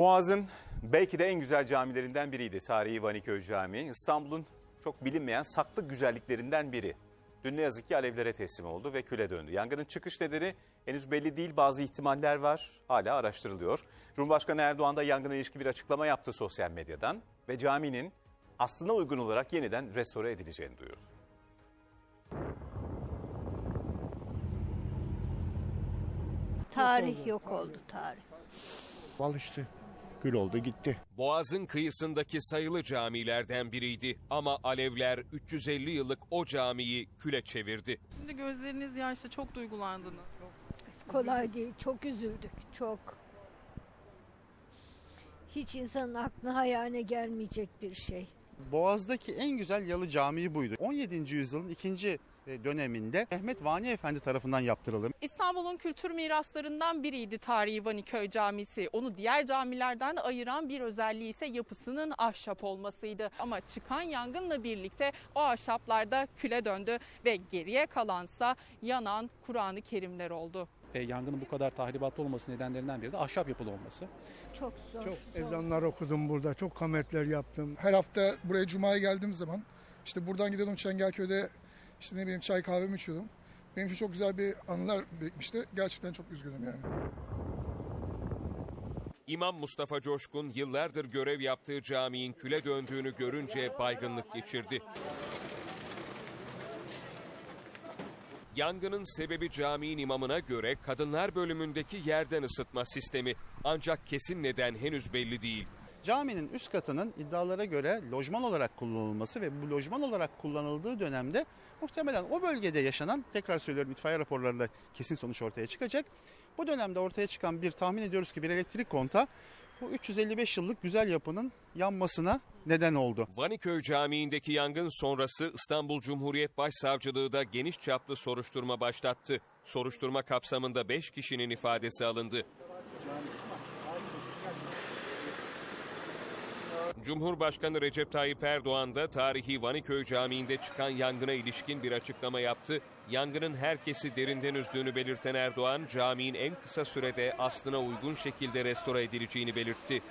Boğaz'ın belki de en güzel camilerinden biriydi tarihi Vaniköy Camii. İstanbul'un çok bilinmeyen saklı güzelliklerinden biri. Dün ne yazık ki alevlere teslim oldu ve küle döndü. Yangının çıkış nedeni henüz belli değil bazı ihtimaller var hala araştırılıyor. Cumhurbaşkanı Erdoğan da yangına ilişkin bir açıklama yaptı sosyal medyadan ve caminin aslına uygun olarak yeniden restore edileceğini duyurdu. Tarih yok oldu tarih. Al işte. Gül oldu gitti. Boğaz'ın kıyısındaki sayılı camilerden biriydi ama alevler 350 yıllık o camiyi küle çevirdi. Şimdi gözleriniz yaşlı çok duygulandınız. Kolay değil. Çok üzüldük. Çok. Hiç insanın aklına hayaline gelmeyecek bir şey. Boğaz'daki en güzel yalı camii buydu. 17. yüzyılın ikinci döneminde Mehmet Vani Efendi tarafından yaptırılır. İstanbul'un kültür miraslarından biriydi tarihi Vaniköy Camisi. Onu diğer camilerden ayıran bir özelliği ise yapısının ahşap olmasıydı. Ama çıkan yangınla birlikte o ahşaplar da küle döndü ve geriye kalansa yanan Kur'an-ı Kerimler oldu. ve yangının bu kadar tahribatlı olması nedenlerinden biri de ahşap yapılı olması. Çok zor. Çok zor. ezanlar okudum burada, çok kametler yaptım. her hafta buraya Cuma'ya geldiğim zaman işte buradan gidiyordum Çengelköy'de işte ne bileyim çay kahvemi içiyordum. Benim için çok güzel bir anılar birikmişti. Gerçekten çok üzgünüm yani. İmam Mustafa Coşkun yıllardır görev yaptığı caminin küle döndüğünü görünce baygınlık geçirdi. Yangının sebebi caminin imamına göre kadınlar bölümündeki yerden ısıtma sistemi. Ancak kesin neden henüz belli değil. Caminin üst katının iddialara göre lojman olarak kullanılması ve bu lojman olarak kullanıldığı dönemde muhtemelen o bölgede yaşanan tekrar söylüyorum itfaiye raporlarında kesin sonuç ortaya çıkacak. Bu dönemde ortaya çıkan bir tahmin ediyoruz ki bir elektrik konta bu 355 yıllık güzel yapının yanmasına neden oldu. Vaniköy Camii'ndeki yangın sonrası İstanbul Cumhuriyet Başsavcılığı da geniş çaplı soruşturma başlattı. Soruşturma kapsamında 5 kişinin ifadesi alındı. Cumhurbaşkanı Recep Tayyip Erdoğan da tarihi Vaniköy Camii'nde çıkan yangına ilişkin bir açıklama yaptı. Yangının herkesi derinden üzdüğünü belirten Erdoğan, caminin en kısa sürede aslına uygun şekilde restore edileceğini belirtti.